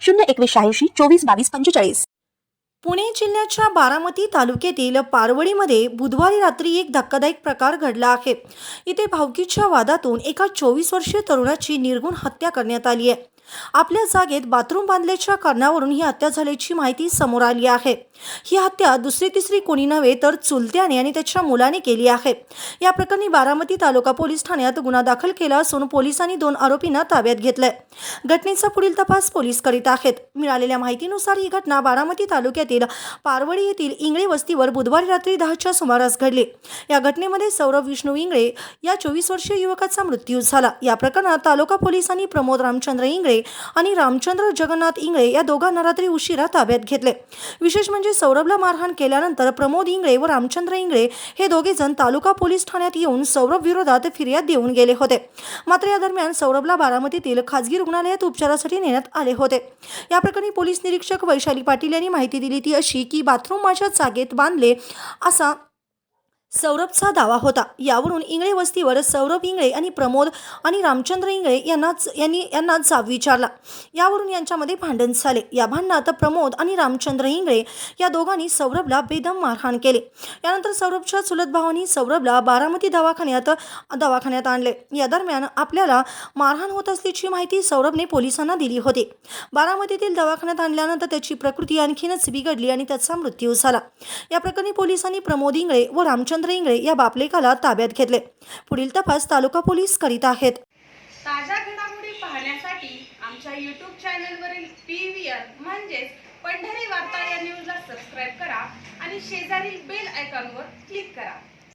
शून्य एकवीस शहाऐंशी चोवीस बावीस पंचेचाळीस. पुणे जिल्ह्याच्या बारामती तालुक्यातील पारवडीमध्ये बुधवारी रात्री एक धक्कादायक प्रकार घडला आहे. इथे भावकीच्या वादातून एका चोवीस वर्षीय तरुणाची निर्गुण हत्या करण्यात आली आहे. आपल्या जागेत बाथरूम बांधल्याच्या कारणावरून ही हत्या झाल्याची माहिती समोर आली आहे. ही हत्या दुसरी तिसरी कोणी नव्हे तर चुलत्याने आणि त्याच्या मुलाने केली आहे. या प्रकरणी बारामती तालुका पोलीस ठाण्यात गुन्हा दाखल केला असून पोलिसांनी दोन आरोपींना ताब्यात घेतलंय. घटनेचा पुढील तपास पोलीस करीत आहेत. मिळालेल्या माहितीनुसार ही घटना बारामती तालुक्यातील पारवडी येथील इंगळे वस्तीवर बुधवारी रात्री दहाच्या सुमारास घडली. या घटनेमध्ये सौरभ विष्णू इंगळे या चोवीस वर्षीय युवकाचा मृत्यू झाला. या प्रकरणात तालुका पोलिसांनी प्रमोद रामचंद्र इंगळे आणि रामचंद्र जगन्नाथ इंगळे या दोघांना रात्री उशिरा ताब्यात घेतले. विशेष म्हणजे सौरभला मारहाण केल्यानंतर प्रमोद इंगळे व रामचंद्र इंगळे हे दोघे जण तालुका पोलीस ठाण्यात येऊन सौरभ विरोधात फिर्याद देऊन गेले होते. मात्र या दरम्यान सौरभला बारामतीतील खाजगी रुग्णालयात उपचारासाठी नेण्यात आले होते. या प्रकरणी पोलीस निरीक्षक वैशाली पाटील यांनी माहिती दिली ती अशी की बाथरूम माझ्या जागेत बांधले असा सौरभचा दावा होता. यावरून इंगळे वस्तीवर सौरभ इंगळे आणि प्रमोद आणि रामचंद्र इंगळे यांनाच यांनी यांना जाब विचारला. यावरून यांच्यामध्ये भांडण झाले. या भांडणात प्रमोद आणि रामचंद्र इंगळे या दोघांनी सौरभला बेदम मारहाण केले. यानंतर सौरभच्या चुलत भावांनी सौरभला बारामती दवाखान्यात दवाखान्यात आणले. या दरम्यान आपल्याला मारहाण होत असल्याची माहिती सौरभने पोलिसांना दिली होती. बारामतीतील दवाखान्यात आणल्यानंतर त्याची प्रकृती आणखीनच बिघडली आणि त्याचा मृत्यू झाला. या प्रकरणी पोलिसांनी प्रमोद इंगळे व रामचंद्र रामचंद्र इंगळे या बापलेकाला ताब्यात घेतले. पुढील तपास तालुका पोलीस करीत आहेत. ताज्या घडामोडी पाहण्यासाठी आमच्या यूट्यूब चॅनलवरील पी व्ही आर म्हणजेच पंढरी वार्ता या न्यूजला सबस्क्राईब करा आणि शेजारील बेल आयकॉनवर क्लिक करा.